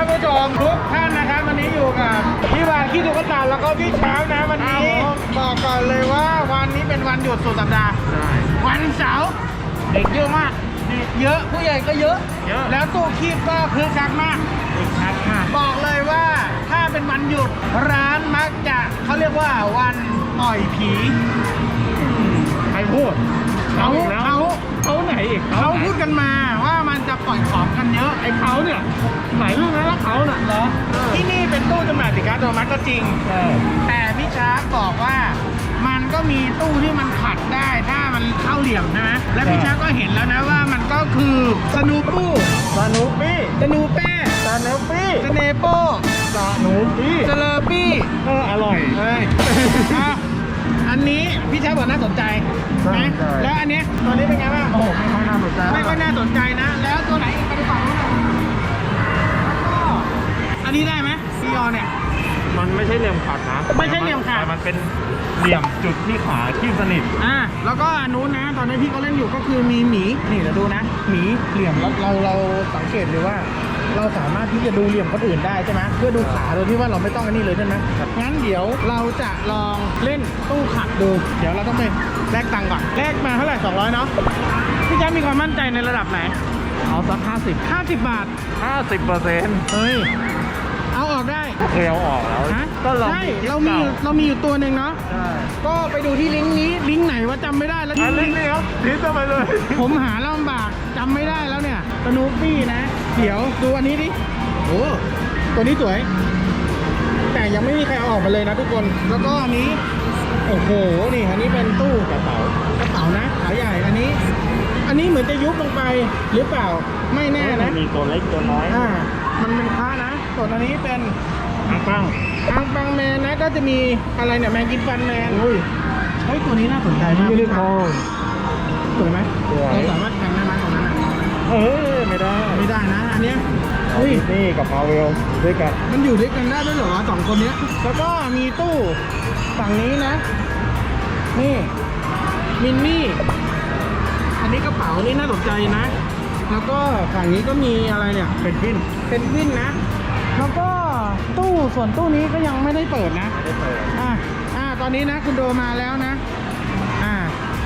ท่านผู้ชมทุกท่านนะครับวันนี้อยู่กับพี่วานขี้ตุ๊กตาแล้วก็พี่เช้านะวันนี้บอกก่อนเลยว่าวันนี้เป็นวันหยุดสุดสัปดาห์ใช่วันเสาร์เด็กเยอะมากเด็กเยอะผู้ใหญ่ก็เยอะเยอะแล้วตู้คีบก็คึกคักมากชัดมากบอกเลยว่าถ้าเป็นวันหยุดร้านมักจะเขาเรียกว่าวันปล่อยผีใครพูดเขาอีกแล้วเขาเขาไหนอีกเขาไหนพูดกันมาว่ามันจะปล่อยของกันเยอะไอ้เขาเนี่ยหลายเรื่องแล้วว่า เขาน่ะเหรอ ที่นี่เป็นตู้จำหน่ายสินค้าอัตโนมัติก็จริง ใช่ แต่พี่ชาร์ปบอกว่ามันก็มีตู้ที่มันขัดได้ถ้ามันเข้าเหลี่ยมใช่ไหมและพี่ชาร์ปก็เห็นแล้วนะว่ามันก็คือสนูปูสนุปปี้สนูเป้สนุปปี้สเนโป้สนุปปี้สเลอร์ปี้เอออร่อยเฮ้ยอะอันนี้พี่ชาร์ปบอกน่าสนใจน่าไหมสนใจแล้วอันเนี้ยตัวนี้เป็นไงบ้างโอ้โหไม่ค่อยน่าสนใจไม่ค่อยน่าสนใจนะ แล้วตัวไหน อันนี้ได้ไหมซีออนเนี่ย มันไม่ใใช่เหลี่ยมขัดนะไม่ใช่เหลี่ยมขัด แต่มันเป็นเหลี่ยมจุดที่ขาที่สนิท อ่า แล้วก็อันนู้นนะ ตอนนี้พี่เขาเล่นอยู่ก็คือมีหมี นี่เดี๋ยวดูนะ หมีเหลี่ยมเราเราเราสังเกตเลยว่า เราสามารถที่จะดูเหลี่ยมคนอื่นได้ใช่ไหมเพื่อดูขาโดยที่ว่าเราไม่ต้องอันนี้เลยใช่ไหมงั้นเดี๋ยวเราจะลองเล่นตู้ขัดดู เดี๋ยวเราต้องไปแลกตังค์ก่อน แลกมาเท่าไหร่200เนาะ พี่แจ๊คมีความมั่นใจในระดับไหน เอาสักห้าสิบ50 บาทห้าสิบเปอร์เซ็นต์เฮ้ยเอาออกได้ เคยเอาออกแล้ว ฮะก็ลองใช่เรามีอยู่เรามีอยู่ตัวหนึ่งเนาะใช่ก็ไปดูที่ลิงก์นี้ลิงก์ไหนว่าจำไม่ได้แล้วอันนี้นี่ครับทิ้งเข้าไปเลย ผมหาลำบากจำไม่ได้แล้วเนี่ยสนูปี้นะ เดี๋ยวดูอันนี้ดิโอ้ตัวนี้สวย แต่ยังไม่มีใครเอาออกมาเลยนะทุกคนแล้วก็อันนี้โอ้โหนี่อันนี้เป็นตู้กระเป๋ากระเป๋านะขาใหญ่อันนี้ อันนี้เหมือนจะยุบลงไปหรือเปล่าไม่แน่นะ มีตัวเล็กตัวน้อย อ่า มันเป็นพระนะส่วนอันนี้เป็น อังปังอังปังแมนนะก็จะมีอะไรเนี่ยแมงกินฟันแมนอุ้ยเฮ้ยตัวนี้น่าสนใจมากยูนิคอร์นสวยไหมสวยเราสามารถแข่งได้ไหมตรงนั้นน่ะเออไม่ได้ไม่ได้นะอันเนี้ยอุ้ยนี่กับมาเวลด้วยกัน มันอยู่ด้วยกันได้ด้วยเหรอสองคนเนี้ย แล้วก็มีตู้ฝั่งนี้นะ นี่มินนี่อันนี้กระเป๋านี่น่าสนใจนะ แล้วก็ฝั่งนี้ก็มีอะไรเนี่ยเป็นพินเป็นวินนะ แล้วก็ตู้ ส่วนตู้นี้ก็ยังไม่ได้เปิดนะไม่ได้เปิดอ่าอ่าตอนนี้นะคุณโดมาแล้วนะ อ่า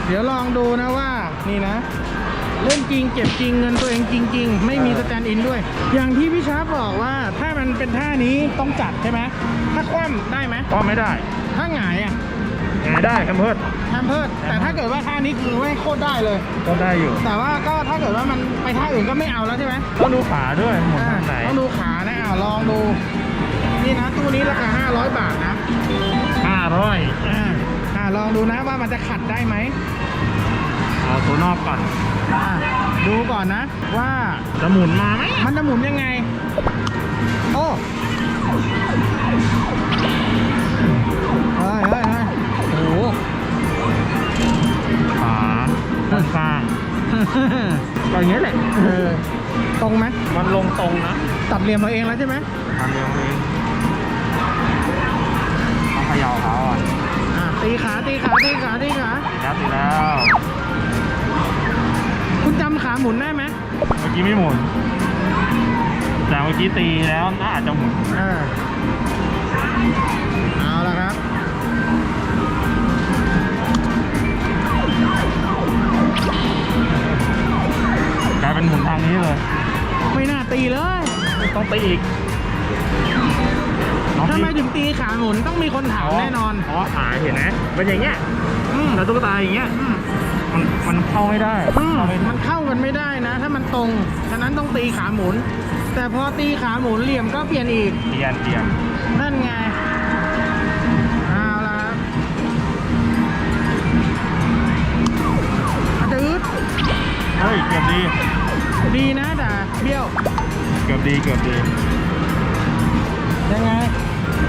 เดี๋ยวลองดูนะว่านี่นะ เล่นจริงเก็บจริงเงินตัวเองจริง ๆ ไม่มีสแตนด์อินด้วย อย่างที่พี่ชาร์ปบอกว่าถ้ามันเป็นท่านี้ต้องจัดใช่ไหมถ้าคว่ำได้ไหมก็ไม่ได้ถ้าหงายอะไงได้แคมเพิร์ดแฮมเพิร์ดแต่ถ้าเกิดว่าท่านี้คือไม่โคตรได้เลย ก็ได้อยู่ แต่ว่าก็ถ้าเกิดว่ามันไปท่าอื่นก็ไม่เอาแล้วใช่ไหมต้องดูขาด้วยหมุนอ่าทางไหนต้องดูขานะอ่าลองดู นี่นะตู้นี้ราคา 500 บาทนะห้าร้อยอ่าอ่าลองดูนะว่ามันจะขัดได้ไหมเอาตัวนอกก่อนอ่าดูก่อนนะ ว่าจะหมุนมาไหมมันจะหมุนยังไง โอ้เฮ้ยเฮ้ยเฮ้ยโอ้โหขาด้านข้างก็อย่างนี้แหละเออตรงไหมมันลงตรงนะ ตัดเหลี่ยมเราเองแล้วใช่ไหมทำเองเอง ขาตีขาตีขาตีแล้วตีแล้ว คุณจำขาหมุนได้ไหมเมื่อกี้ไม่หมุน แต่เมื่อกี้ตีแล้วน่าจะหมุน เออ ทำไมพี่ถึงตีขาหมุนต้องมีคนถามแน่นอนเพราะขาเห็นไหมเป็นอย่างเงี้ยอืมแล้วตุ๊กตาอย่างเงี้ยอืมมันมันเข้าไม่ได้อืมเข้าไม่ได้มันเข้ากันไม่ได้นะ ถ้ามันตรง ฉะนั้นต้องตีขาหมุน แต่พอตีขาหมุนเหลี่ยมก็เปลี่ยนอีกเตียนเตียนนั่นไง เอาละครับอาจืดเฮ้ยเกือบดี ดีนะแต่เบี้ยว เกือบดีเกือบดียังไง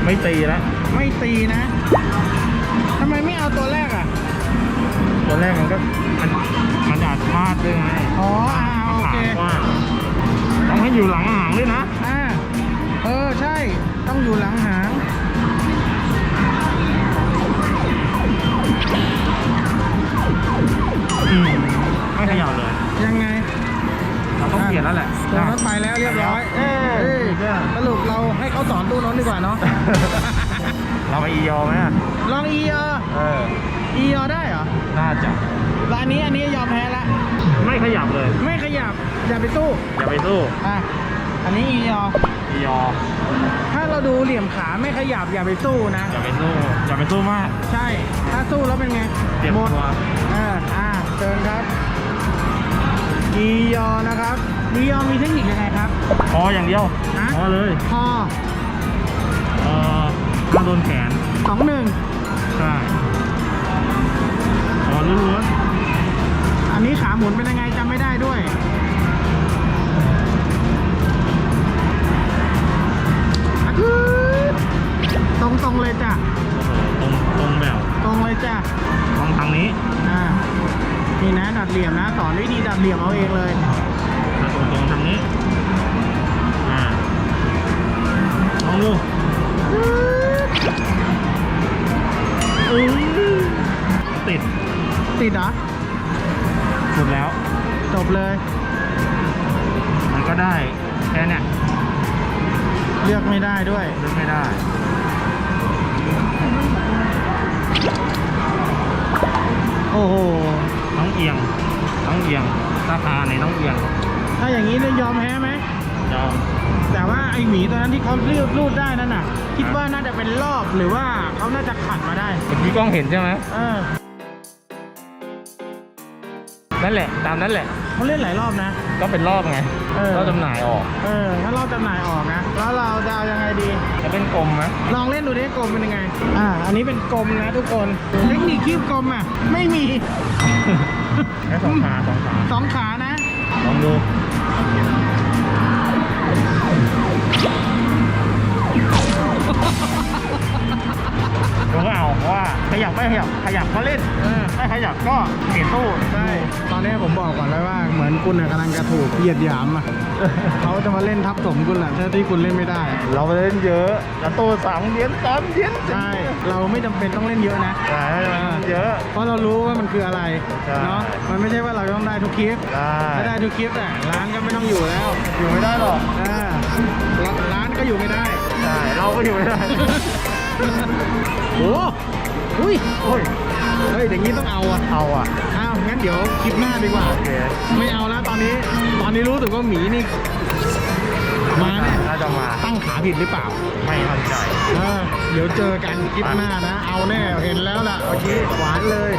ไม่ตีแล้วไม่ตีนะทำไมไม่เอาตัวแรกอะ ตัวแรกมันก็มันมันอาจพลาดด้วยไงอ๋ออ่าโอเคขาว่าต้องให้อยู่หลังหางด้วยนะอ่าเออใช่ต้องอยู่หลังหางอืมไม่เขย่าเลย ยังไง ยนแล้วแหละตัวรถไปแล้วเรียบร้อย เอ้เอ้ยยก็ตรุปเราให้เขาสอนตู้โน้นดีกว่าเนาะ เราไปอียอไหมอะลอง e อเออ e อได้เหรอ น่าจะแล้วอันนี้อันนี้ยอมแพ้ละ ไม่ขยับเลย ไม่ขยับ อย่าไปสู้ อย่าไปสู้ อะ อันนี้ e ออียอถ้าเราดูเหลี่ยมขาไม่ขยับอย่าไปสู้นะ อย่าไปสู้ อย่าไปสู้มาก ใช่ ถ้าสู้แล้วเป็นไงเจ็บหมดตัวเอออ่าเชิญครับ e ยอนะครับ e ยอมีเทคนิคยังไงครับพออย่างเดียวฮะพอเลยพอเออถ้าโดนแขนสองหนึ่งใช่พอล้วนอันนี้ขาหมุนเป็นยังไงจำไม่ได้ด้วย อะคือตรงตรงๆเลยจ้ะ ๆโอ้โหตรงตรงแบบตรงเลยจ้ะ ตรงทางนี้อ่า นี่นะดัดเหลี่ยมนะสอนวิธีดัดเหลี่ยมเอาเองเลย นี้อ่าลองดูอื้อติด ติดเหรอสุดแล้ว จบเลย มันก็ได้แค่เนี้ยเลือกไม่ได้ด้วย เลือกไม่ได้ โอ้โห อย่างนี้เนี่ยยอมแพ้ไหมยอมแต่ว่าไอหมีตัวนั้นที่เขาเลือกรูดได้นั่นน่ะ คิดว่าน่าจะเป็นรอบหรือว่าเขาน่าจะขัดมาได้เมื่อกี้กล้องเห็นใช่ไหมเออนั่นแหละ ตามนั้นแหละเขาเล่นหลายรอบนะ ก็เป็นรอบไงเออก็จำหน่ายออก เออถ้ารอบจำหน่ายออกนะ แล้วเราจะเอายังไงดี จะเป็นกลมไหมลองเล่นดูดิกลมเป็นยังไง อ่า อันนี้เป็นกลมนะทุกคน เทคนิคคีบกลมอะ ไม่มีแค่สองขาสองขาสองขานะ ลองดู ผม ยับไม่ขยับขยับก็เล่นเออ ไม่ขยับก็เปลี่ยนตู้ใช่ตอนนี้ผมบอกก่อนเลยว่าเหมือนคุณน่ะกำลังจะถูกเหยียดหยามอะ เขาจะมาเล่นทับถมคุณแหละถ้าที่คุณเล่นไม่ได้ เราไปเล่นเยอะแล้วตู้สามเหรียญสามเหรียญใช่ เราไม่จำเป็นต้องเล่นเยอะนะ ใช่มันเยอะ เพราะเรารู้ว่ามันคืออะไรใช่ เนาะ มันไม่ใช่ว่าเราต้องได้ทุกคลิปได้ถ้าได้ทุกคลิปอะร้านก็ไม่ต้องอยู่แล้วอยู่ไม่ได้หรอกอ่าร้านร้านก็อยู่ไม่ได้ ใช่เราก็อยู่ไม่ได้ โอ้อุ้ยโอ้ยเฮ้ยอย่างนี้ต้องเอาอะเอาอะอ้าวงั้นเดี๋ยวคลิปหน้าดีกว่า โอเคไม่เอาแล้วตอนนี้ ตอนนี้รู้สึกว่าหมีนี่ มาเนี่ยน่าจะมาตั้งขาผิดหรือเปล่าไม่มั่นใจ เออเดี๋ยวเจอกันคลิปหน้านะ เอาแน่เห็นแล้วล่ะโอเคหวานเลย